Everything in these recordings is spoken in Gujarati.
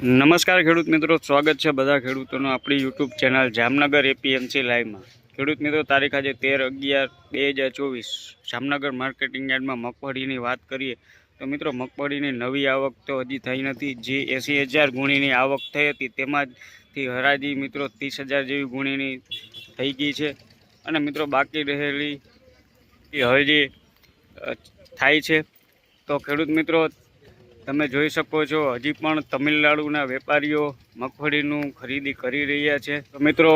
નમસ્કાર ખેડૂત મિત્રો, સ્વાગત છે બધા ખેડૂતોનું આપણી યુટ્યુબ ચેનલ જામનગર એપીએમસી લાઈવમાં ખેડૂત મિત્રો, તારીખ આજે તેર અગિયાર બે હજાર ચોવીસ. જામનગર માર્કેટિંગ યાર્ડમાં મગફળીની વાત કરીએ તો મિત્રો, મગફળીની નવી આવક તો હજી થઈ નથી. જે એંસી હજાર ગુણીની આવક થઈ હતી તેમાંથી હરાજી મિત્રો ત્રીસ હજાર જેવી ગુણીની થઈ ગઈ છે. અને મિત્રો, બાકી રહેલી હજી થાય છે. તો ખેડૂત મિત્રો તમે જોઈ શકો છો, હજી પણ તમિલનાડુના વેપારીઓ મગફળીનું ખરીદી કરી રહ્યા છે. તો મિત્રો,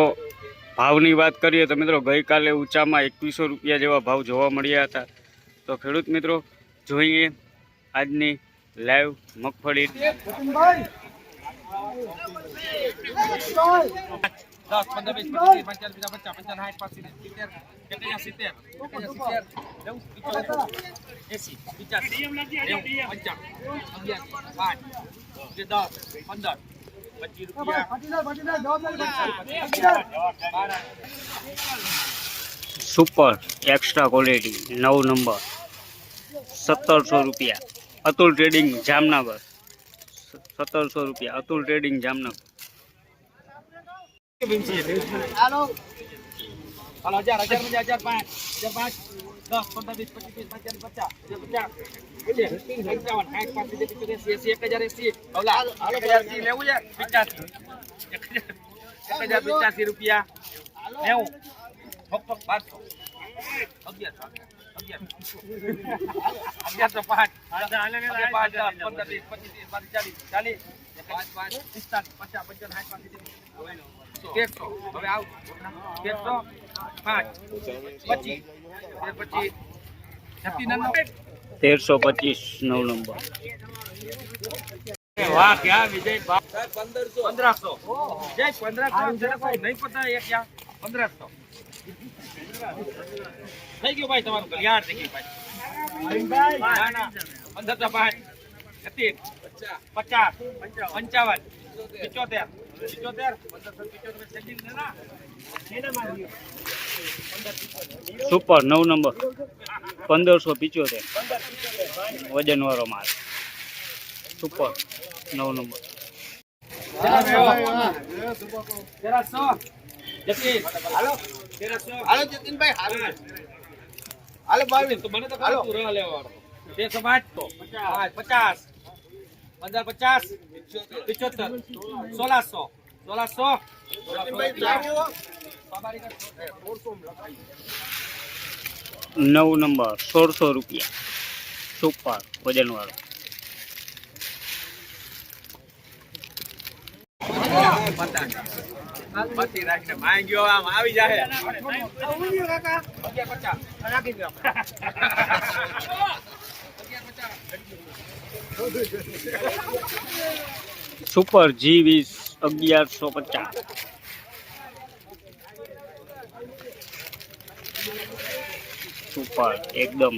ભાવની વાત કરીએ તો મિત્રો, ગઈકાલે ઊંચામાં એકવીસો રૂપિયા જેવા ભાવ જોવા મળ્યા હતા. તો ખેડૂત મિત્રો, જોઈએ આજની લાઈવ મગફળી. દસ પંદર વીસ પચીસ પંચાવન પચાસ પચાસ પંચાવન સાઠ પાંચ સિત્તેર સિત્તેર સિત્તેર સિત્તેર નેવું પંચોતેર એસી પચાસી નેવું પંચાવન અગિયાર પાંચ દસ પંદર પચીસ રૂપિયા સુપર એક્સ્ટ્રા ક્વોલિટી નવ નંબર સત્તરસો રૂપિયા અતુલ ટ્રેડિંગ જામનગર સત્તરસો રૂપિયા અતુલ ટ્રેડિંગ જામનગર હાલો હાલો હજાર હજાર પચાસ હજાર પાંચ હજાર પાંચ દસ પંદર વીસ પચીસ ત્રીસ પચાસ પચાસ પચાસ પચાસ પંચાવન સાઠ પાંચ સિત્તેર પિત્તોતેર એસી એસી એક હજાર એસી હવલા એક હજાર એસી લેવું છે પચાસી એક હજાર એક હજાર પચાસી રૂપિયા નેવું ફક્ત બારસો અગિયારસો અગિયાર અગિયારસો પાંચ અગિયાર પાંચ દસ પંદર વીસ પચીસ ત્રીસ પાંત્રીસ ચાલીસ ચાલીસ પાંચ પાંચ પિસ્તાલીસ પચાસ પંચાવન સાઠ પાંચ સિત્તેર તેરસો. હવે આવ. તેરસો પાંચ. પચીસ. પચીસ. નંબર. તેરસો પચીસ નવ નંબર. વાહ ક્યાં વિજય પંદરસો પંદરસો. જય પંદરસો. નહીં પતા એ ક્યાં પંદરસો. થઈ ગયું ભાઈ તમારું કલ્યાણ થઈ ગયું ભાઈ. પંદરસો પાંચ. પચાસ. પંચાવન. પિચોતેર. સુપર નવ નંબર. પંદરસો પિચોતેર. વજનવાળો માલ સુપર નવ નંબર. હાલો. જતીનભાઈ હાલો. હાલો બાવીસ. મને તો ખાલી તું લેવાનો. તેરસો પાંચ તો પચાસ. પંદર પચાસ પિચોતેર સોળસો સોળસો. નવ નંબર સોળસો રૂપિયા. સુપર વજનવાળો આવી જાય રાખી દો સુપર જી વીસ અગિયારસો પચાસ. સુપર એકદમ.